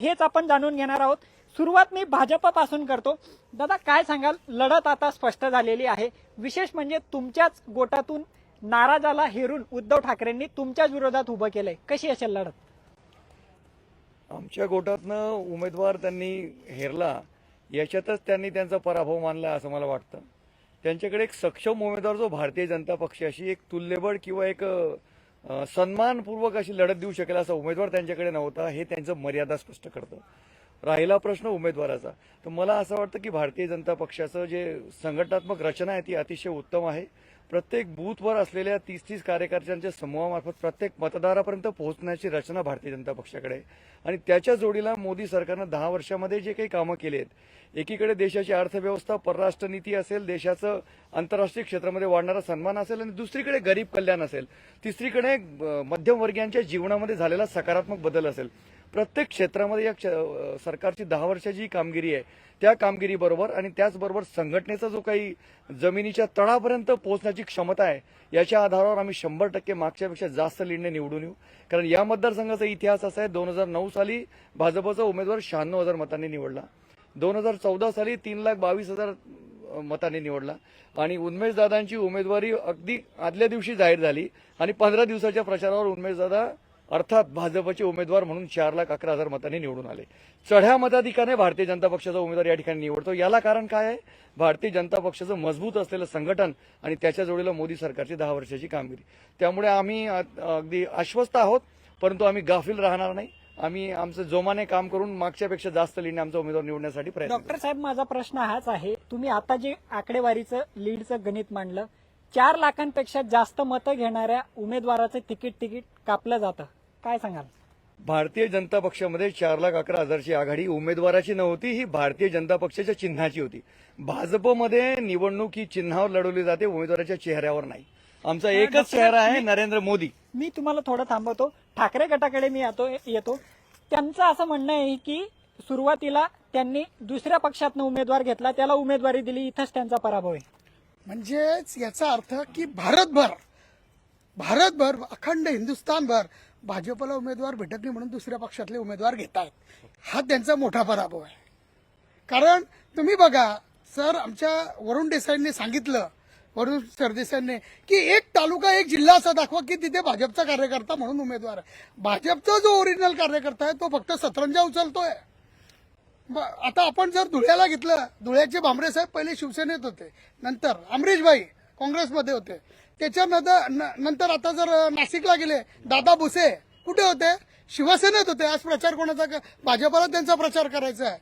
हेच आपण जाणून घेणार आहोत. सुरुवात मी भाजपपासून करतो. दादा काय सांगाल? लढत आता स्पष्ट झालेली आहे. विशेष म्हणजे तुमच्याच गोटातून नाराजाला हेरून उद्धव ठाकरेंनी तुमच्याच विरोधात उभं केलंय. कशी असेल लढत? आमच्या गोटातनं उमेदवार त्यांनी हेरला. याच्यातच त्यांनी त्यांचा पराभव मानला असं मला वाटतं. त्यांच्याकडे एक सक्षम उमेदवार जो भारतीय जनता पक्ष अशी एक तुल्यबळ किंवा एक सन्मानपूर्वक अशी लढत देऊ शकेल असा उमेदवार त्यांच्याकडे नव्हता हे त्यांचं मर्यादा स्पष्ट करतं. राहिला प्रश्न उमेदवाराचा. तर मला असं वाटतं की भारतीय जनता पक्षाचं जे संघटनात्मक रचना आहे ती अतिशय उत्तम आहे. प्रत्येक बूथवर असलेल्या तीस तीस कार्यकर्त्यांच्या समूहामार्फत प्रत्येक मतदारापर्यंत पोहोचण्याची रचना भारतीय जनता पक्षाकडे आणि त्याच्या जोडीला मोदी सरकारनं दहा वर्षामध्ये जे काही कामं केली आहेत एकीकडे देशाची अर्थव्यवस्था परराष्ट्र नीती असेल देशाचं आंतरराष्ट्रीय क्षेत्रामध्ये वाढणारा सन्मान असेल आणि दुसरीकडे गरीब कल्याण असेल. तिसरीकडे मध्यमवर्गीयांच्या जीवनामध्ये झालेला सकारात्मक बदल असेल. प्रत्येक क्षेत्रामध्ये या सरकारची दहा वर्षाची जी कामगिरी आहे. त्या कामगिरीबरोबर आणि त्याचबरोबर संघटनेचा जो काही जमिनीच्या तळापर्यंत पोहोचण्याची क्षमता आहे याच्या आधारावर आम्ही शंभर टक्के मागच्यापेक्षा जास्त लीडने निवडून येऊ. कारण या मतदारसंघाचा इतिहास असा आहे दोन हजार नऊ साली भाजपचा उमेदवार शहाण्णव हजार मतांनी निवडला. दोन हजार चौदा साली तीन लाख बावीस हजार मताने मतांनी निवडला. आणि उन्मेशदादांची उमेदवारी अगदी आदल्या दिवशी जाहीर झाली आणि पंधरा दिवसाच्या प्रचारावर उन्मेशदादा अर्थात भाजपचे उमेदवार म्हणून चार लाख अकरा हजार मतांनी निवडून आले. चढ्या मताधिकाने भारतीय जनता पक्षाचा उमेदवार या ठिकाणी निवडतो. याला कारण काय आहे? भारतीय जनता पक्षाचं मजबूत असलेलं संघटन आणि त्याच्या जोडीला मोदी सरकारची दहा वर्षाची कामगिरी. त्यामुळे आम्ही अगदी आश्वस्त आहोत परंतु आम्ही गाफील राहणार नाही. आम्ही आमचं जोमाने काम करून मागच्यापेक्षा जास्त लीडने आमचा उमेदवार निवडण्यासाठी प्रयत्न. डॉक्टर साहेब माझा प्रश्न हाच आहे. तुम्ही आता जे आकडेवारीचं लीडचं गणित मांडलं चार लाखांपेक्षा जास्त मतं घेणाऱ्या उमेदवाराचं तिकीट तिकीट कापलं जातं. काय सांगाल? भारतीय जनता पक्षामध्ये चार लाख अकरा हजारची आघाडी उमेदवाराची नव्हती ही भारतीय जनता पक्षाच्या चिन्हाची होती. भाजपमध्ये निवडणूक ही चिन्हावर लढवली जाते उमेदवाराच्या चेहऱ्यावर नाही. आमचा एकच चेहरा आहे नरेंद्र मोदी. मी तुम्हाला थोडं थांबवतो. ठाकरे गटाकडे मी येतो येतो. त्यांचं असं म्हणणं आहे की सुरुवातीला त्यांनी दुसऱ्या पक्षातनं उमेदवार घेतला त्याला उमेदवारी दिली इथंच त्यांचा पराभव आहे. म्हणजेच याचा अर्थ की भारतभर भारतभर अखंड हिंदुस्थानभर भाजपला उमेदवार भेटत नाही म्हणून दुसऱ्या पक्षातले उमेदवार घेत आहेत हा त्यांचा मोठा पराभव आहे. कारण तुम्ही बघा सर आमच्या वरुण देसाईंनी सांगितलं वरुण सरदेसाईंनी की एक तालुका एक जिल्हा असा दाखवा की तिथे भाजपचा कार्यकर्ता म्हणून उमेदवार आहे. भाजपचा जो ओरिजिनल कार्यकर्ता आहे तो फक्त सतरंजा उचलतोय. आता आपण जर धुळ्याला घेतलं धुळ्याचे भांबरे साहेब पहिले शिवसेनेत होते. नंतर अमरीशभाई काँग्रेसमध्ये होते. त्याच्यानंतर न- नंतर आता जर नाशिकला गेले दादा भुसे कुठे होते? शिवसेनेत होते. आज प्रचार कोणाचा भाजपाला त्यांचा प्रचार करायचा आहे.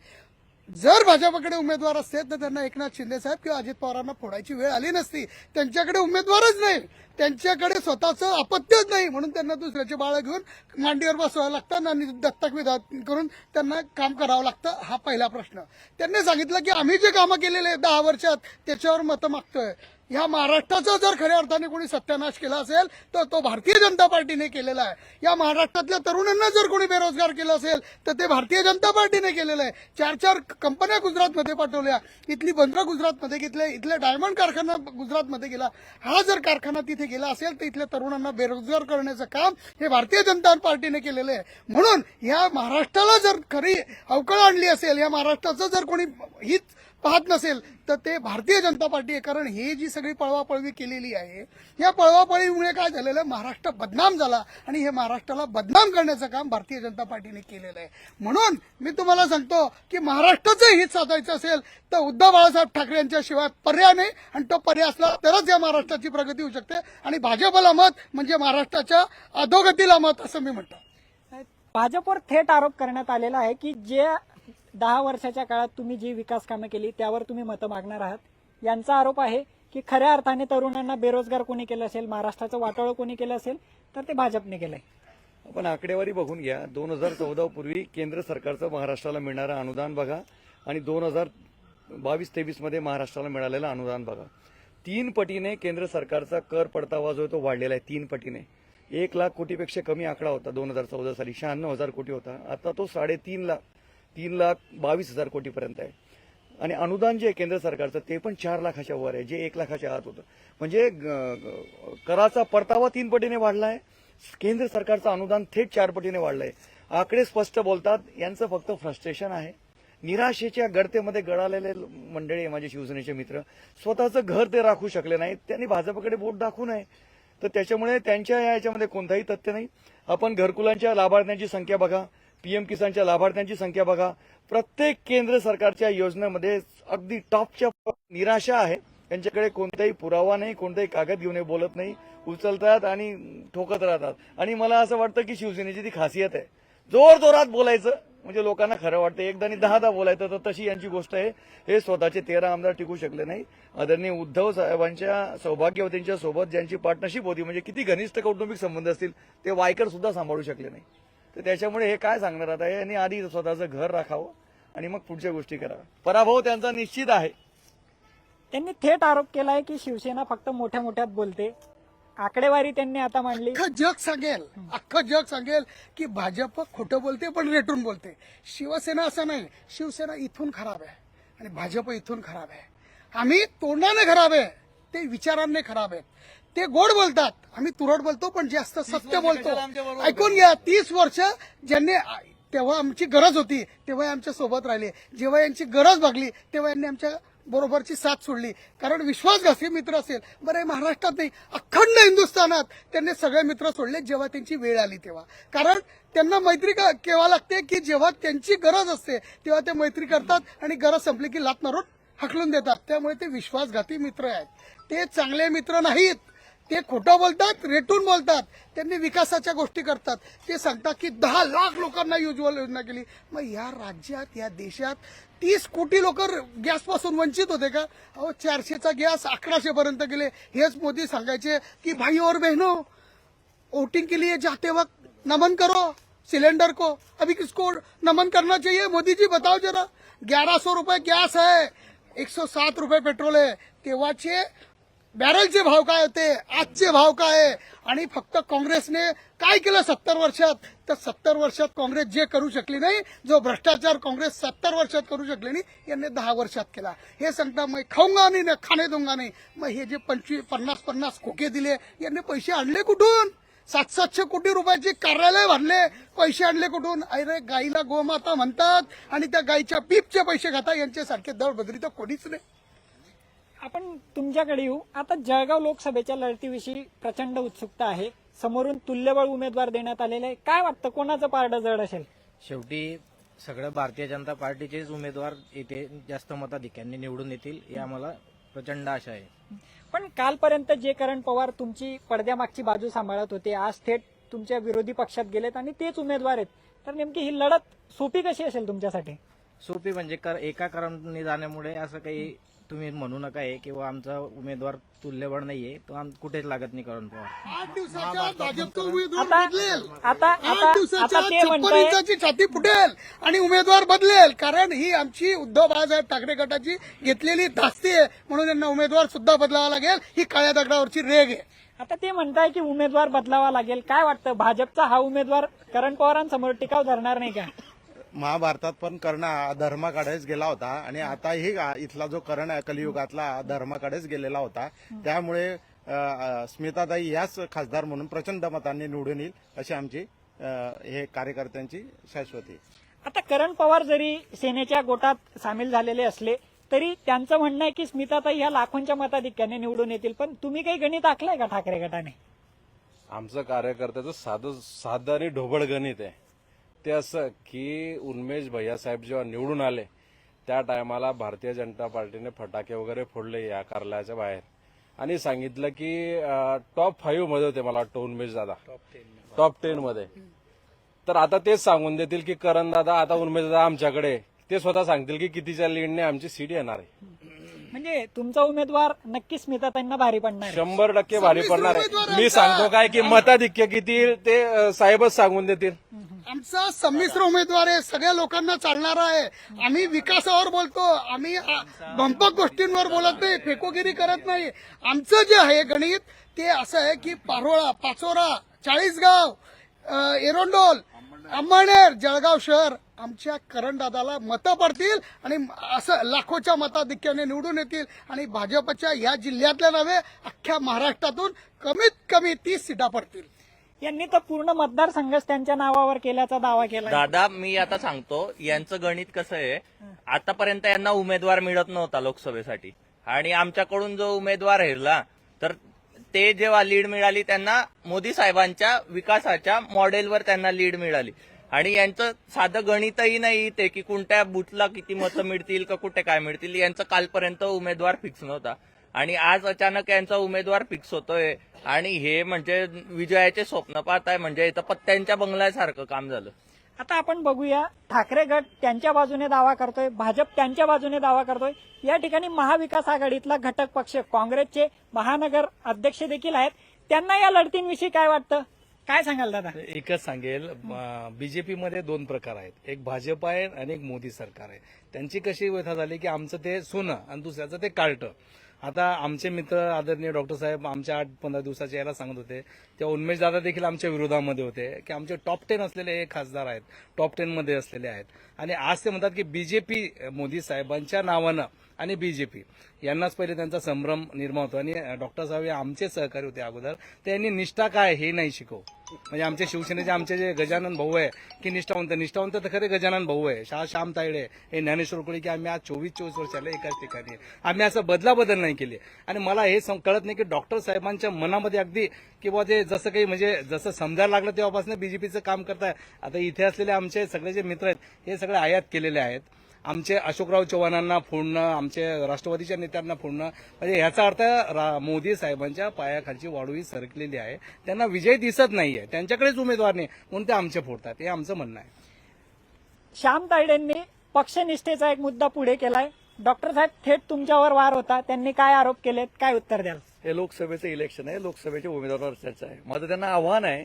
जर भाजपाकडे उमेदवार असते तर त्यांना एकनाथ शिंदे साहेब किंवा अजित पवारांना फोडायची वेळ आली नसती. त्यांच्याकडे उमेदवारच नाही. त्यांच्याकडे स्वतःचं अपत्यच नाही. म्हणून त्यांना दुसऱ्याचे बाळ घेऊन मांडीवर बसवावं लागतं आणि दत्तक विधा करून त्यांना काम करावं लागतं हा पहिला प्रश्न. त्यांनी सांगितलं की आम्ही जे कामं केलेले आहेत दहा वर्षात त्याच्यावर मतं मागतोय. ह्या महाराष्ट्राचा जर खऱ्या अर्थाने कोणी सत्यानाश केला असेल तर तो भारतीय जनता पार्टीने केलेला आहे. या महाराष्ट्रातल्या तरुणांना जर कोणी बेरोजगार केलं असेल तर ते भारतीय जनता पार्टीने केलेलं आहे. चार चार कंपन्या गुजरातमध्ये पाठवल्या. इथली बंदरं गुजरातमध्ये घेतले इथल्या डायमंड कारखाना गुजरातमध्ये गेला. हा जर कारखाना तिथे गेला असेल तर इथल्या तरुणांना बेरोजगार करण्याचं काम हे भारतीय जनता पार्टीने केलेलं आहे. म्हणून या महाराष्ट्राला जर खरी अवकळ आणली असेल या महाराष्ट्राचं जर कोणी हीच पाहत नसेल तर ते भारतीय जनता पार्टी आहे. कारण हे जी सगळी पळवापळवी केलेली आहे या पळवापळीमुळे काय झालेलं आहे? महाराष्ट्र बदनाम झाला. आणि हे महाराष्ट्राला बदनाम करण्याचं काम भारतीय जनता पार्टीने केलेलं आहे. म्हणून मी तुम्हाला सांगतो की महाराष्ट्राचं हित साधायचं असेल तर उद्धव बाळासाहेब ठाकरे यांच्याशिवाय पर्याय नाही. आणि तो पर्याय असला तरच या महाराष्ट्राची प्रगती होऊ शकते. आणि भाजपला मत म्हणजे महाराष्ट्राच्या अधोगतीला मत असं मी म्हणतो. भाजपवर थेट आरोप करण्यात आलेला आहे की जे दहा वर्षाच्या काळात तुम्ही जी विकास कामे केली त्यावर तुम्ही मतं मागणार आहात. यांचा आरोप आहे की खऱ्या अर्थाने तरुणांना बेरोजगार कोणी केलं असेल महाराष्ट्राचं वाटोळं कोणी केलं असेल तर ते भाजपने केलंय. आपण आकडेवारी बघून घ्या. दोन हजार चौदा पूर्वी केंद्र सरकारचं महाराष्ट्राला मिळणारं अनुदान बघा आणि दोन हजार बावीस तेवीसमध्ये महाराष्ट्राला मिळालेलं अनुदान बघा. तीन पटीने केंद्र सरकारचा कर परतावा जो आहे तो वाढलेला आहे तीन पटीने. एक लाख कोटीपेक्षा कमी आकडा होता दोन हजार चौदा साली. शहाण्णव हजार कोटी होता. आता तो साडेतीन लाख तीन लाख बावीस हजार कोटीपर्यंत आहे. आणि अनुदान जे केंद्र सरकारचं ते पण चार लाखाच्या वर आहे जे एक लाखाच्या आत होतं. म्हणजे ग- कराचा परतावा तीन पटीने वाढला आहे. केंद्र सरकारचं अनुदान थेट चार पटीने वाढलं आहे. आकडे स्पष्ट बोलतात यांचं फक्त फ्रस्ट्रेशन आहे. निराशेच्या गडतेमध्ये गळालेले मंडळी आहे माझे शिवसेनेचे मित्र. स्वतःचं घर ते राखू शकले नाहीत. त्यांनी भाजपकडे बोट दाखवू नये. तर त्याच्यामुळे त्यांच्या या याच्यामध्ये कोणताही तथ्य नाही. आपण घरकुलांच्या लाभार्थ्यांची संख्या बघा. पीएम किसानच्या लाभार्थ्यांची संख्या बघा. प्रत्येक केंद्र सरकारच्या योजनेमध्ये अगदी टॉपच्या निराशा आहे. त्यांच्याकडे कोणताही पुरावा नाही कोणताही कागद घेऊन बोलत नाही. उचलतात आणि ठोकत राहतात. आणि मला असं वाटतं की शिवसेनेची ती खासियत आहे. जोर जोरात बोलायचं म्हणजे लोकांना खरं वाटतं. एकदा आणि दहादा बोलायचं तर तशी यांची गोष्ट आहे. हे स्वतःचे तेरा आमदार टिकू शकले नाही. आदरणीय उद्धव साहेबांच्या सौभाग्यवतींच्या सोबत ज्यांची पार्टनरशिप होती म्हणजे किती घनिष्ठ कौटुंबिक संबंध असतील ते वायकर सुद्धा सांभाळू शकले नाही. तर त्याच्यामुळे हे काय सांगणार आता? यांनी आधी स्वतःचं घर राखावं आणि मग पुढच्या गोष्टी कराव्या. पराभव त्यांचा निश्चित आहे. त्यांनी थेट आरोप केलाय की शिवसेना फक्त मोठ्या मोठ्यात बोलते. आकडेवारी त्यांनी आता मांडली. अख्खं जग सांगेल अख्खं जग सांगेल की भाजप खोटं बोलते पण रेटून बोलते. शिवसेना असं नाही शिवसेना इथून खराब आहे आणि भाजप इथून खराब आहे. आम्ही तोंडाने खराब आहे ते विचारांनी खराब आहेत. ते गोड बोलतात. आम्ही तुरट बोलतो पण जास्त सत्य बोलतो. ऐकून घ्या तीस वर्ष ज्यांनी तेव्हा आमची गरज होती तेव्हा आमच्यासोबत राहिले. जेव्हा यांची गरज भागली तेव्हा यांनी आमच्या बरोबरची साथ सोडली. कारण विश्वासघाती मित्र असेल बरं महाराष्ट्रात नाही अखंड हिंदुस्थानात त्यांनी सगळे मित्र सोडले जेव्हा त्यांची वेळ आली तेव्हा. कारण त्यांना मैत्री का- केव्हा लागते की जेव्हा त्यांची गरज असते तेव्हा ते मैत्री करतात आणि गरज संपली की लात मारून हकलून देतात. त्यामुळे ते विश्वासघाती मित्र आहेत. ते चांगले मित्र नाहीत. ते खोटं बोलतात रेटून बोलतात त्यांनी विकासाच्या गोष्टी करतात. ते सांगतात की दहा लाख लोकांना युजवल योजना केली. मग या राज्यात या देशात तीस कोटी लोक गॅसपासून वंचित होते का? अहो चारशेचा गॅस अकराशेपर्यंत गेले. हेच मोदी सांगायचे की भाई और बहनो वोटिंग के लिए जाते वक्त नमन करो सिलेंडर को. अभी किसको नमन करना चाहिए? मोदी जी बताओ जरा। ग्यारह सौ रुपये गॅस आहे सौ सात रुपये पेट्रोल आहे तेव्हाचे बॅरलचे भाव काय होते? आजचे भाव काय आहे? आणि फक्त काँग्रेसने काय केलं सत्तर वर्षात? तर सत्तर वर्षात काँग्रेस जे करू शकली नाही जो भ्रष्टाचार काँग्रेस सत्तर वर्षात करू शकली नाही यांनी दहा वर्षात केला. हे सांगता मग खाऊंगा नाही ना खाणे दोंगा नाही मग हे जे पंचवीस पन्नास पन्नास खोके दिले यांनी पैसे आणले कुठून? सात सातशे कोटी रुपयाचे कार्यालय भरले पैसे आणले कुठून? अरे गाईला गोमाता म्हणतात आणि त्या गाईच्या पीपचे पैसे खाता यांच्यासारखे दळबदरी तर कोणीच नाही. आपण तुमच्याकडे येऊ. आता जळगाव लोकसभेच्या लढतीविषयी प्रचंड उत्सुकता आहे. समोरून तुल्यबळ उमेदवार देण्यात आलेले आहे. काय वाटतं कोणाचं पारडं जड असेल? शेवटी सगळं भारतीय जनता पार्टीचेच उमेदवार येथे जास्त मताधिक्यांनी निवडून येतील ही आम्हाला प्रचंड आशा आहे. पण कालपर्यंत जे करण पवार तुमची पडद्यामागची बाजू सांभाळत होते आज थेट तुमच्या विरोधी पक्षात गेलेत आणि तेच उमेदवार आहेत. तर नेमकी ही लढत सोपी कशी असेल तुमच्यासाठी? सोपी म्हणजे कर- एका कारण जाण्यामुळे असं काही तुम्ही म्हणू नका आहे किंवा आमचा उमेदवार तुल्यबळ नाहीये तो आम कुठेच लागत नाही करण पवार. आठ दिवसाच्या आत भाजपचा उमेदवार आता बदलेल. आता आठ आता दिवसाच्या आता आत ते छप्पन म्हणताय इंचाची छाती फुटेल आणि उमेदवार बदलेल. कारण ही आमची उद्धव बाळासाहेब ठाकरे गटाची घेतलेली धास्ती आहे. म्हणून यांना उमेदवार सुद्धा बदलावा लागेल. ही काळ्या दगडावरची रेग आहे. आता ते म्हणताय की उमेदवार बदलावा लागेल. काय वाटतं? भाजपचा हा उमेदवार करण पवारांसमोर टिकाव धरणार नाही का? महाभारतात पण कर्ण धर्माकडेच गेला होता आणि आताही इथला जो कर्ण आहे कलियुगातला धर्माकडेच गेलेला होता. त्यामुळे स्मिताताई याच खासदार म्हणून प्रचंड मतांनी निवडून येईल अशी आमची हे कार्यकर्त्यांची शाश्वती आता करण पवार जरी सेनेच्या गोटात सामील झालेले असले तरी त्यांचं म्हणणं आहे की स्मिताताई ह्या लाखोंच्या मताधिक्याने निवडून येतील. पण तुम्ही काही गणित आखलंय का ठाकरे गटाने? आमचं कार्यकर्त्याचं साधं साधं आणि ढोबळ गणित आहे. ते असं की उन्मेष भैयासाहेब जेव्हा निवडून आले त्या टायमाला भारतीय जनता पार्टीने फटाके वगैरे फोडले या कार्यालयाच्या बाहेर. आणि सांगितलं की टॉप फाईव्हमध्ये होते मला वाटतं उन्मेष दादा. टॉप टेन मध्ये. तर आता तेच सांगून देतील की करण दादा आता उन्मेष दादा आमच्याकडे. ते स्वतः सांगतील की कितीच्या लीडने आमची सीट येणार आहे. म्हणजे तुमचा उमेदवार नक्कीच स्मिताताईंना भारी पडणार आहे. शंभर टक्के भारी पडणार उमेदवार आहे मी. सांगतो काय की मताधिक्य किती ते अ, साहेबच सांगून देतील आमचा संमिश्र उमेदवार आहे सगळ्या लोकांना चालणारा आहे आम्ही विकासावर बोलतो आम्ही आ, भंपक गोष्टींवर बोलत नाही फेकोगिरी करत नाही आमचं जे आहे गणित ते असं आहे की पारोळा पाचोरा चाळीसगाव अ, एरोंडोल अंबळनेर जळगाव शहर आमच्या करणदादाला मतं पडतील आणि असं लाखोच्या मताधिक्याने निवडून येतील. आणि भाजपच्या या जिल्ह्यातल्या नव्हे अख्ख्या महाराष्ट्रातून कमीत कमी तीस सीटा पडतील. यांनी तर पूर्ण मतदारसंघच त्यांच्या नावावर केल्याचा दावा केला दादा मी आता सांगतो यांचं गणित कसं आहे? आतापर्यंत यांना उमेदवार मिळत नव्हता लोकसभेसाठी. आणि आमच्याकडून जो उमेदवार हेरला तर ते जेव्हा लीड मिळाली त्यांना मोदी साहेबांच्या विकासाच्या मॉडेलवर त्यांना लीड मिळाली. आणि यांचं साधं गणितही नाही ते की कोणत्या बुथला किती मतं मिळतील का कुठे काय मिळतील यांचं कालपर्यंत उमेदवार फिक्स नव्हता. आणि आज अचानक यांचा उमेदवार फिक्स होतोय. आणि हे म्हणजे विजयाचे स्वप्न पाहत आहे म्हणजे इथं पत्त्यांच्या बंगल्यासारखं काम झालं. आता आपण बघूया ठाकरे गट त्यांच्या बाजूने दावा करतोय भाजप त्यांच्या बाजूने दावा करतोय. या ठिकाणी महाविकास आघाडीतला घटक पक्ष काँग्रेसचे महानगर अध्यक्ष देखील आहेत. त्यांना या लढतींविषयी काय वाटतं? काय सांगाल दादा? एकच सांगेल बीजेपी मध्ये दोन प्रकार आहेत. एक भाजप आहे आणि एक मोदी सरकार आहे. त्यांची कशी व्यथा झाली की आमचं ते सोनं आणि दुसऱ्याचं ते कार्ट. आता आमचे मित्र आदरणीय डॉक्टर साहेब आमच्या आठ पंधरा दिवसाच्या याला सांगत होते तेव्हा उन्मेश दादा देखील आमच्या विरोधामध्ये होते की आमचे टॉप टेन असलेले हे खासदार आहेत टॉप टेनमध्ये असलेले आहेत. आणि आज ते म्हणतात की बीजेपी मोदी साहेबांच्या नावानं आणि बीजेपी यांनाच पहिले त्यांचा संभ्रम निर्माण होतो. आणि डॉक्टर साहेब हे आमचे सहकारी होते अगोदर. त्यांनी निष्ठा काय हे नाही शिकव. म्हणजे आमचे शिवसेनेचे आमचे जे गजानन भाऊ आहे की निष्ठावंत निष्ठावंत तर खरे गजानन भाऊ आहे. शाह श्याम तायडे हे ज्ञानेश्वर कुळे की आम्ही आज चोवीस चोवीस वर्षाला एकाच ठिकाणी आहे. आम्ही असं बदलाबदल नाही केली. आणि मला हे सम- कळत नाही की डॉक्टर साहेबांच्या मनामध्ये अगदी किंवा जे जसं काही म्हणजे जसं समजायला लागलं तेव्हापासून बीजेपीचं काम करताय. आता इथे असलेले आमचे सगळे जे मित्र आहेत हे सगळे आयात केलेले आहेत. आमचे अशोकराव चव्हाणांना फोडणं आमचे राष्ट्रवादीच्या नेत्यांना फोडणं म्हणजे याचा अर्थ रा- मोदी साहेबांच्या पायाखालची वाढवी सरकलेली आहे. त्यांना विजय दिसत नाहीये. त्यांच्याकडेच उमेदवार नाही. म्हणून ते आमचे फोडतात. हे आमचं म्हणणं आहे. श्याम तायडेंनी पक्षनिष्ठेचा एक मुद्दा पुढे केलाय. डॉक्टर साहेब थेट तुमच्यावर वार होता. त्यांनी काय आरोप केलेत? काय उत्तर द्याल? हे लोकसभेचं इलेक्शन आहे लोकसभेच्या उमेदवारावर चर्चा आहे. माझं त्यांना आव्हान आहे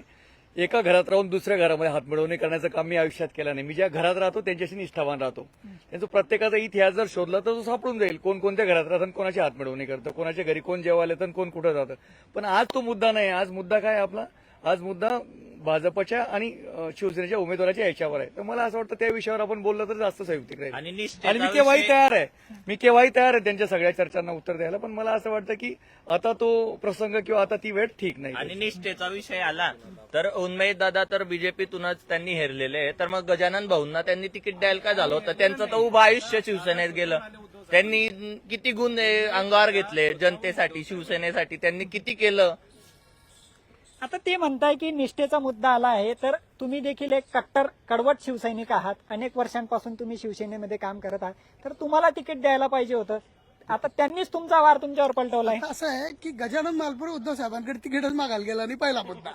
एका घरात राहून दुसऱ्या घरामध्ये हातमिळवणी करण्याचं काम मी आयुष्यात केलं नाही. मी ज्या घरात राहतो त्यांच्याशी निष्ठावान राहतो. त्यांचं प्रत्येकाचा इतिहास जर शोधला तर तो सापडून जाईल. कोण कोणत्या घरात राहतं आणि कोणाची हातमिळवणी करतं कोणाच्या घरी कोण जेवायला येतं तर कोण कुठं जातं. पण आज तो मुद्दा नाही. आज मुद्दा काय आपला? आज मुद्दा भाजपच्या आणि शिवसेनेच्या उमेदवाराच्या याच्यावर आहे. तर मला असं वाटतं त्या विषयावर आपण बोललं तर जास्त संयुक्तिक राहील. आणि मी केव्हाही तयार आहे. मी केव्हाही तयार आहे त्यांच्या सगळ्या चर्चांना उत्तर द्यायला पण मला असं वाटतं की आता तो प्रसंग किंवा आता ती वेळ ठीक नाही. आणि निष्ठेचा विषय आला तर उन्मेष दादा तर बीजेपीतूनच त्यांनी हेरलेले आहे तर मग गजानन भाऊंना त्यांनी तिकीट द्यायला काय झालं होतं? त्यांचं तर उभं आयुष्य शिवसेनेत गेलं. त्यांनी किती गुण अंगावर घेतले जनतेसाठी शिवसेनेसाठी? त्यांनी किती केलं? आता ते म्हणताय की निष्ठेचा मुद्दा आला आहे तर तुम्ही देखील एक कट्टर कडवट शिवसैनिक आहात. अनेक वर्षांपासून तुम्ही शिवसेनेमध्ये काम करत आहात. तर तुम्हाला तिकीट द्यायला पाहिजे होतं. आता त्यांनीच तुमचा वार तुमच्यावर पलटवलाय. असं आहे की गजानन मालपूर उद्धव साहेबांकडे तिकीटच मागायला गेला आणि पहिला मुद्दा.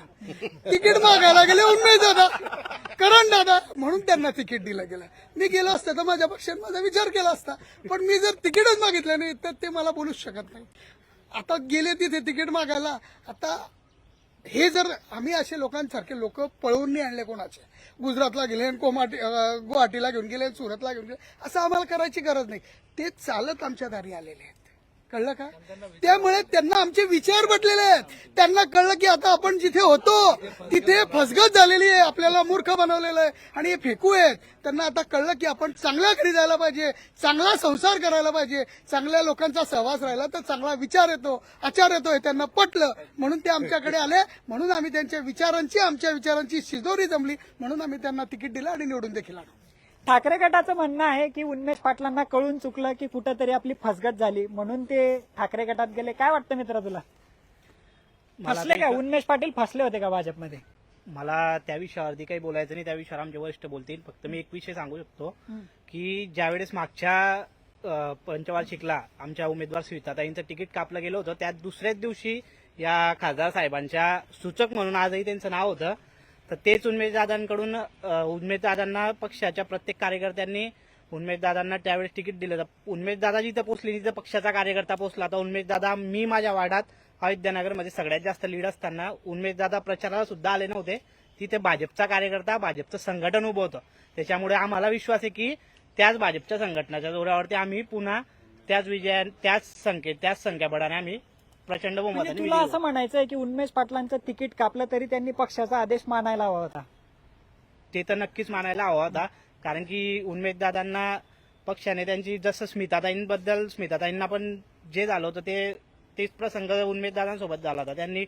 तिकीट मागायला गेले उन्मेष दादा करण दादा म्हणून त्यांना तिकीट दिलं गेलं. मी गेलो असतं तर माझ्या पक्षाने माझा विचार केला असता. पण मी जर तिकीटच मागितलं नाही तर ते मला बोलूच शकत नाही. आता गेले तिथे तिकीट मागायला. आता हे जर आम्ही असे लोकांसारखे लोक पळवून नाही आणले कोणाचे. गुजरातला गेले आणि कोमाटी गुवाहाटीला घेऊन गेले सुरतला घेऊन गेले असं आम्हाला करायची गरज नाही. ते चालत आमच्या दारी आलेले आहेत. कळलं का? त्यामुळे त्यांना आमचे विचार बदलेले आहेत. त्यांना कळलं की आता आपण जिथे होतो तिथे फसगत झालेली आहे आपल्याला मूर्ख बनवलेलं आहे. आणि हे फेकू आहेत. त्यांना आता कळलं की आपण चांगल्या घरी जायला पाहिजे चांगला संसार करायला पाहिजे. चांगल्या लोकांचा सहवास राहिला तर चांगला विचार येतो आचार येतो हे त्यांना पटलं. म्हणून ते आमच्याकडे आले. म्हणून आम्ही त्यांच्या विचारांची आमच्या विचारांची शिजोरी जमली. म्हणून आम्ही त्यांना तिकीट दिलं आणि निवडून देखील आणू ठाकरे गटाचं म्हणणं आहे की उन्मेष पाटलांना कळून चुकलं की कुठंतरी आपली फसगत झाली. म्हणून ते ठाकरे गटात गेले. काय वाटतं मित्र तुला? फसले का? उन्मेष पाटील फसले होते का भाजपमध्ये? मला त्या विषयावरती काही बोलायचं नाही. त्या विषयावर आमचे वरिष्ठ बोलतील. फक्त मी एक विषय सांगू शकतो की ज्यावेळेस मागच्या पंचवार्षिकला आमच्या उमेदवार स्मिताताईंचं तिकीट कापलं गेलं होतं त्या दुसऱ्याच दिवशी या खासदार साहेबांच्या सूचक म्हणून आजही त्यांचं नाव होतं. तर तेच उन्मेषदादांकडून अ, पक्षाच्या प्रत्येक कार्यकर्त्यांनी उन्मेषदादांना त्यावेळेस तिकीट दिलं. होतं जिथं पोचली तिथं पक्षाचा कार्यकर्ता पोचला. आता उन्मेषदादा मी माझ्या वार्डात अयोध्यानगरमध्ये सगळ्यात जास्त लीड असताना उन्मेषदादा प्रचाराला सुद्धा आले नव्हते. तिथे भाजपचा कार्यकर्ता भाजपचं संघटन उभं होतं. त्याच्यामुळे आम्हाला विश्वास आहे की त्याच भाजपच्या संघटनाच्या जोरावरती आम्ही पुन्हा त्याच विजया त्याच संख्ये त्याच संख्याबळाने आम्ही प्रचंड म्हणजे बहुमताने तुला विजयी असं म्हणायचंय की उन्मेष पाटलांचं तिकीट कापलं तरी त्यांनी पक्षाचा आदेश मानायला हवा होता. ते तर नक्कीच मानायला हवा होता. कारण की उन्मेषदादांना पक्षाने त्यांची जसं स्मिताताईंबद्दल स्मिताताईंना पण जे झालं होतं ते तेच प्रसंग उन्मेषदादांसोबत झाला होता. त्यांनी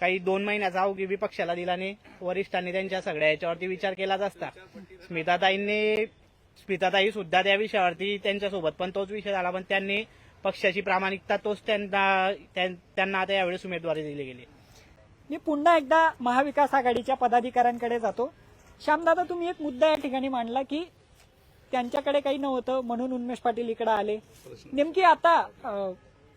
काही दोन महिन्याचा अवघी विपक्षाला दिला आणि वरिष्ठांनी त्यांच्या सगळ्या याच्यावरती विचार केलाच असता. स्मिताताईंनी स्मिताताई सुद्धा त्या विषयावरती त्यांच्यासोबत पण तोच विषय झाला पण त्यांनी पक्षाची प्रामाणिकता तोच त्यांना त्यां- त्यांना आता यावेळेस उमेदवारी दिली गेली. मी पुन्हा एकदा महाविकास आघाडीच्या पदाधिकाऱ्यांकडे जातो. श्यामदादा तुम्ही एक मुद्दा या ठिकाणी मांडला की त्यांच्याकडे काही नव्हतं म्हणून उन्मेष पाटील इकडे आले. नेमकी आता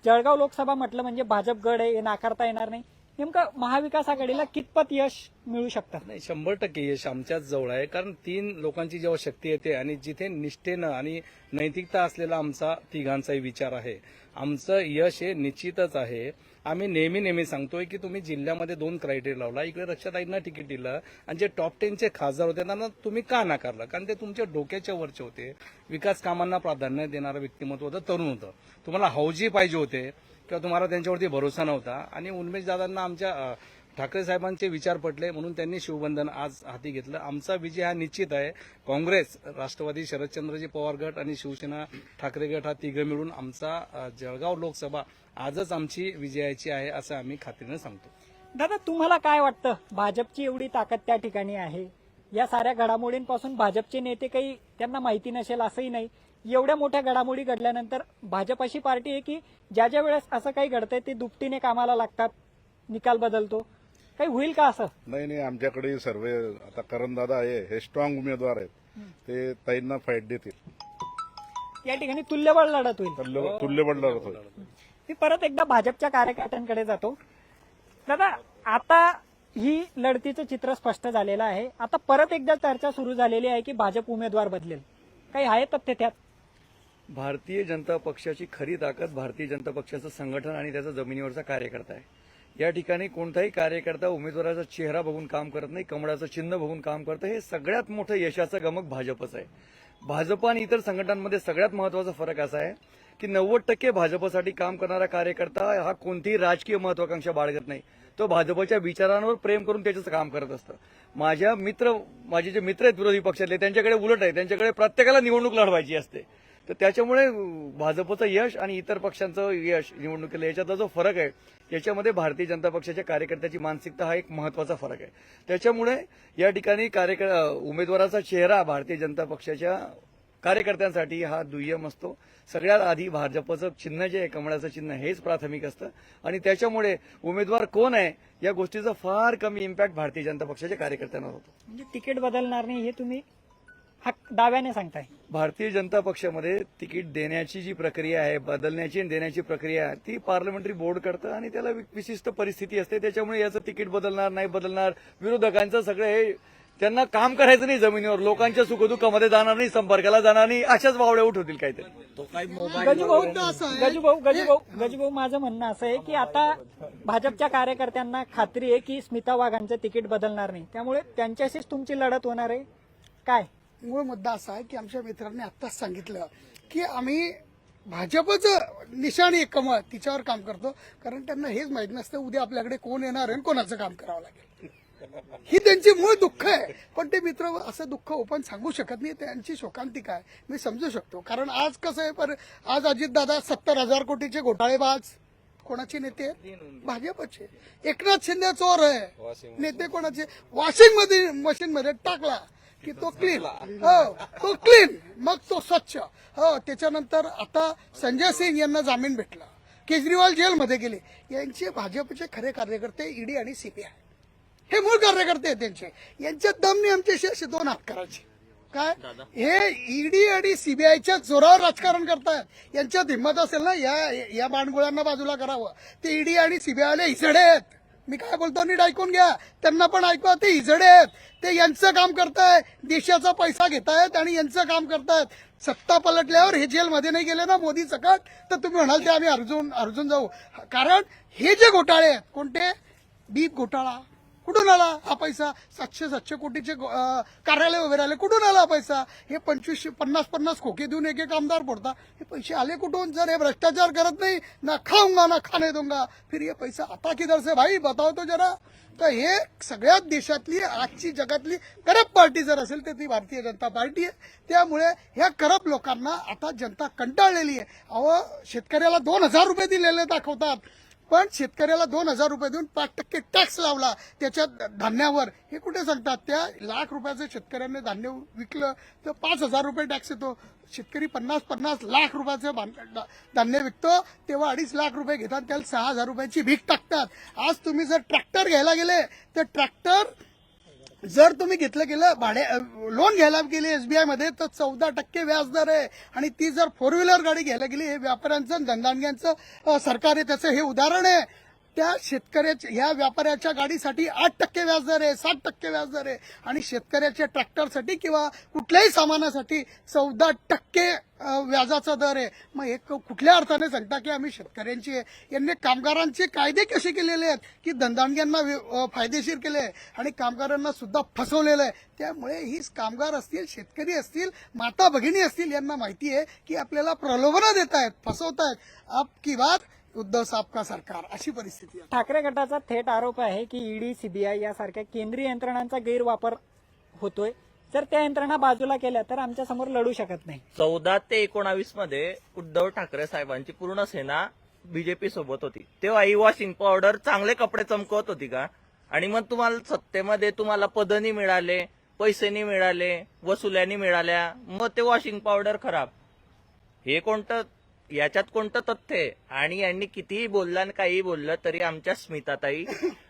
जळगाव लोकसभा म्हटलं म्हणजे भाजप गड आहे हे नाकारता येणार नाही. नेमकं महाविकास आघाडीला कितपत यश मिळू शकतं? नाही शंभर टक्के यश आमच्याच जवळ आहे. कारण तीन लोकांची जेव्हा शक्ती येते आणि जिथे निष्ठेनं आणि नैतिकता असलेला आमचा तिघांचाही विचार आहे. आमचं यश हे निश्चितच आहे. आम्ही नेहमी नेहमी सांगतोय की तुम्ही जिल्ह्यामध्ये दोन क्रायटेरिया लावला. इकडे रक्षाताईंना तिकीट दिलं आणि जे टॉप टेनचे खासदार होते त्यांना तुम्ही का नाकारलं? कारण ते तुमच्या डोक्याच्या वरचे होते. विकास कामांना प्राधान्य देणारं व्यक्तिमत्व होतं तरुण होतं. तुम्हाला हौजी पाहिजे होते. किंवा तुम्हाला त्यांच्यावरती भरोसा नव्हता. आणि उन्मेश दादांना आमच्या ठाकरे साहेबांचे विचार पटले म्हणून त्यांनी शिवबंधन आज हाती घेतलं. आमचा विजय हा निश्चित आहे. काँग्रेस राष्ट्रवादी शरदचंद्रजी पवार गट आणि शिवसेना ठाकरे गट हा तिघं मिळून आमचा जळगाव लोकसभा आजच आमची विजयाची आहे असं आम्ही खात्रीनं सांगतो. दादा तुम्हाला काय वाटतं? भाजपची एवढी ताकद त्या ठिकाणी आहे. या साऱ्या घडामोडींपासून भाजपचे नेते काही त्यांना माहिती नसेल असंही नाही. एवढ्या मोठ्या घडामोडी घडल्यानंतर भाजप अशी पार्टी आहे की ज्या ज्या वेळेस असं काही घडतंय ते दुपटीने कामाला लागतात निकाल बदलतो. काही होईल का असं? नाही नाही आमच्याकडे सर्वे आता करणदादा आहे हे स्ट्रॉंग उमेदवार आहेत. ते ताईंना फाईट देतील. या ठिकाणी तुल्यबळ लढत होईल. तुल्य- तुल्यबळ लढत होईल. मी परत एकदा भाजपच्या कार्यकर्त्यांकडे जातो. दादा आता ही लढतीचं चित्र स्पष्ट झालेलं आहे. आता परत एकदा चर्चा सुरू झालेली आहे की भाजप उमेदवार बदलेल. काही आहे तथ्य त्यात? भारतीय जनता पक्षाची खरी ताकद भारतीय जनता पक्षाचं संघटन आणि त्याचा जमिनीवरचा कार्यकर्ता आहे. या ठिकाणी कोणताही कार्यकर्ता उमेदवाराचा चेहरा बघून काम करत नाही कमळाचं चिन्ह बघून काम करतं हे सगळ्यात मोठं यशाचं गमक भाजपच आहे. भाजप आणि इतर संघटनांमध्ये सगळ्यात महत्त्वाचा फरक असा आहे की नव्वद टक्के भाजपसाठी काम करणारा कार्यकर्ता हा कोणतीही राजकीय महत्वाकांक्षा बाळगत नाही. तो भाजपच्या विचारांवर प्रेम करून त्याचं काम करत असतं. माझ्या मित्र माझे जे मित्र आहेत विरोधी पक्षातले त्यांच्याकडे उलट आहे. त्यांच्याकडे प्रत्येकाला निवडणूक लढवायची असते. तर त्याच्यामुळे भाजपचं यश आणि इतर पक्षांचं यश निवडणुकीला याच्यातला जो फरक आहे याच्यामध्ये भारतीय जनता पक्षाच्या कार्यकर्त्याची मानसिकता हा एक महत्त्वाचा फरक आहे. त्याच्यामुळे या ठिकाणी कार्यकर उमेदवाराचा चेहरा भारतीय जनता पक्षाच्या कार्यकर्त्यांसाठी हा दुय्यम असतो. सगळ्यात आधी भाजपचं चिन्ह जे आहे कमळाचं चिन्ह हेच प्राथमिक असतं. आणि त्याच्यामुळे उमेदवार कोण आहे या गोष्टीचा फार कमी इम्पॅक्ट भारतीय जनता पक्षाच्या कार्यकर्त्यांवर होतो. म्हणजे तिकीट बदलणार नाही हे तुम्ही हक दाव्याने सांगताय. भारतीय जनता पक्षामध्ये तिकीट देण्याची जी प्रक्रिया आहे बदलण्याची आणि देण्याची प्रक्रिया आहे ती पार्लमेंटरी बोर्ड करतं आणि त्याला विशिष्ट परिस्थिती असते. त्याच्यामुळे याचं तिकीट बदलणार नाही बदलणार विरोधकांचं सगळं हे त्यांना काम करायचं नाही जमिनीवर. लोकांच्या सुखदुःखामध्ये जाणार नाही संपर्काला जाणार नाही अशाच वावड्या उठवतील काहीतरी. गजूभाऊ गजूभाऊ गजूभाऊ गजूभाऊ माझं म्हणणं असं आहे की आता भाजपच्या कार्यकर्त्यांना खात्री आहे की स्मिता वाघांचं तिकीट बदलणार नाही. त्यामुळे त्यांच्याशीच तुमची लढत होणार आहे. काय? मूळ मुद्दा असा आहे की आमच्या मित्रांनी आत्ताच सांगितलं की आम्ही भाजपचं निशाणी कमळ तिच्यावर काम करतो कारण त्यांना हेच माहीत नसतं उद्या आपल्याकडे कोण येणार आहे आणि कोणाचं काम करावं लागेल. ही त्यांची मूळ दुःख आहे. पण ते मित्र असं दुःख ओपन सांगू शकत नाही. त्यांची शोकांतिका आहे. मी समजू शकतो. कारण आज कसं आहे पर आज अजितदादा सत्तर हजार कोटीचे घोटाळेबाज कोणाचे नेते? भाजपचे. एकनाथ शिंदे चोर आहे. नेते कोणाचे? वॉशिंगमध्ये मशीन मध्ये टाकला. की तो क्लीन हो तो क्लीन मग तो स्वच्छ. हो त्याच्यानंतर आता संजय सिंग यांना जामीन भेटला. केजरीवाल जेलमध्ये गेले. यांचे भाजपचे खरे कार्यकर्ते ईडी आणि सीबीआय हे मूळ कार्यकर्ते आहेत त्यांचे. यांच्या दमने आमच्याशी असे दोन हात करायचे काय हे ईडी आणि सीबीआयच्या जोरावर राजकारण करतायत. यांच्यात हिंमत असेल ना या या बाणगुळ्यांना बाजूला करावं. ते ईडी आणि सीबीआयला इजडे आहेत. मी काय बोलतो? नीट ऐकून घ्या. त्यांना पण ऐकवा ते इजडे आहेत. ते यांचं काम करताय. देशाचा पैसा घेतायत आणि यांचं काम करतायत. सत्ता पलटल्यावर हे जेलमध्ये नाही गेले ना मोदी सकट? तर तुम्ही म्हणाल ते आम्ही अर्जुन अर्जून जाऊ. कारण हे जे घोटाळे आहेत कोणते? बीप घोटाळा. कुठून आला हा पैसा? सातशे सातशे कोटीचे कार्यालय वगैरे आले कुठून आला हा पैसा? हे पंचवीसशे पन्नास पन्नास खोके देऊन एक एक आमदार पडता हे पैसे आले कुठून? जर हे भ्रष्टाचार करत नाही ना खाऊंगा ना खाने दूंगा. फिर हे पैसा आता किधर से? भाई बताओ तो जरा. तर हे सगळ्यात देशातली आजची जगातली करप पार्टी जर असेल तर ती भारतीय जनता पार्टी आहे. त्यामुळे ह्या करप लोकांना आता जनता कंटाळलेली आहे. अहो शेतकऱ्याला दोन हजार रुपये दिलेले दाखवतात. पण शेतकऱ्याला दोन हजार रुपये देऊन पाच टक्के टॅक्स लावला. त्याच्या धान्यावर. हे कुठे सांगतात? त्या लाख रुपयाचं शेतकऱ्याने धान्य विकलं तर पाच हजार रुपये टॅक्स येतो. शेतकरी पन्नास पन्नास लाख रुपयाचं धान्य विकतो तेव्हा अडीच लाख रुपये घेतात त्याला सहा हजार रुपयाची भीक टाकतात. आज तुम्ही जर ट्रॅक्टर घ्यायला गेले तर ट्रॅक्टर जर तुम्ही घेतलं गेलं भाडे लोन घ्यायला गेले एसबीआयमध्ये तर चौदा टक्के व्याजदर आहे. आणि ती जर फोर व्हीलर गाडी घ्यायला गेली हे व्यापाऱ्यांचं धंदांग्यांचं सरकार आहे त्याचं हे उदाहरण आहे. त्या शेतकऱ्याच्या ह्या व्यापाऱ्याच्या गाडीसाठी आठ टक्के व्याजदर आहे सात टक्के व्याजदर आहे. आणि शेतकऱ्याच्या ट्रॅक्टरसाठी किंवा कुठल्याही सामानासाठी चौदा टक्के व्याजाचा दर आहे. मग हे कुठल्या अर्थाने सांगता की आम्ही शेतकऱ्यांची आहे? यांनी कामगारांचे कायदे कसे केलेले आहेत की धंदांग्यांना फायदेशीर केले आहे? आणि कामगारांना सुद्धा फसवलेलं आहे. त्यामुळे हीच कामगार असतील शेतकरी असतील माता भगिनी असतील यांना माहिती आहे की आपल्याला प्रलोभनं देत आहेत फसवत आहेत आप की बात उद्धव साहेब का सरकार अशी परिस्थिती आहे. ठाकरे गटाचा थेट आरोप आहे की ईडी सीबीआय यासारख्या केंद्रीय यंत्रणांचा गैरवापर होतोय. जर त्या यंत्रणा बाजूला केल्या तर आमच्यासमोर लढू शकत नाही. चौदा ते एकोणावीसमध्ये उद्धव ठाकरे साहेबांची पूर्ण सेना बीजेपी सोबत होती. तेव्हा ही वॉशिंग पावडर चांगले कपडे चमकवत होती का? आणि मग तुम्हाला सत्तेमध्ये तुम्हाला पदनी मिळाले पैसेनी मिळाले वसुल्यानी मिळाल्या मग ते वॉशिंग पावडर खराब. हे कोणतं याच्यात कोणतं तथ्य आहे? आणि यांनी कितीही बोललं आणि काहीही बोललं तरी आमच्या स्मिताताई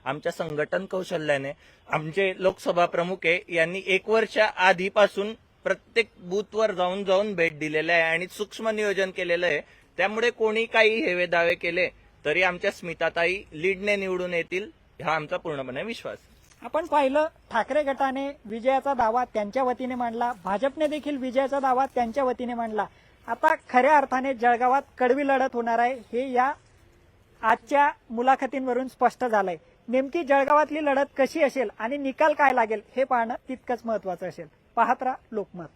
आमच्या संघटन कौशल्याने आमचे लोकसभा प्रमुख आहे यांनी एक वर्ष आधीपासून प्रत्येक बूथवर जाऊन जाऊन भेट दिलेलं आहे आणि सूक्ष्म नियोजन केलेलं आहे. त्यामुळे कोणी काही हेवे दावे केले तरी आमच्या स्मिताताई लीडने निवडून येतील हा आमचा पूर्णपणे विश्वास. आपण पाहिलं ठाकरे गटाने विजयाचा दावा त्यांच्या वतीने मांडला भाजपने देखील विजयाचा दावा त्यांच्या वतीने मांडला. आता खऱ्या अर्थाने जळगावात कडवी लढत होणार आहे हे या आजच्या मुलाखतींवरून स्पष्ट झालंय. नेमकी जळगावातली लढत कशी असेल आणि निकाल काय लागेल हे पाहणं तितकंच महत्वाचं असेल. पाहत राहा लोकमत.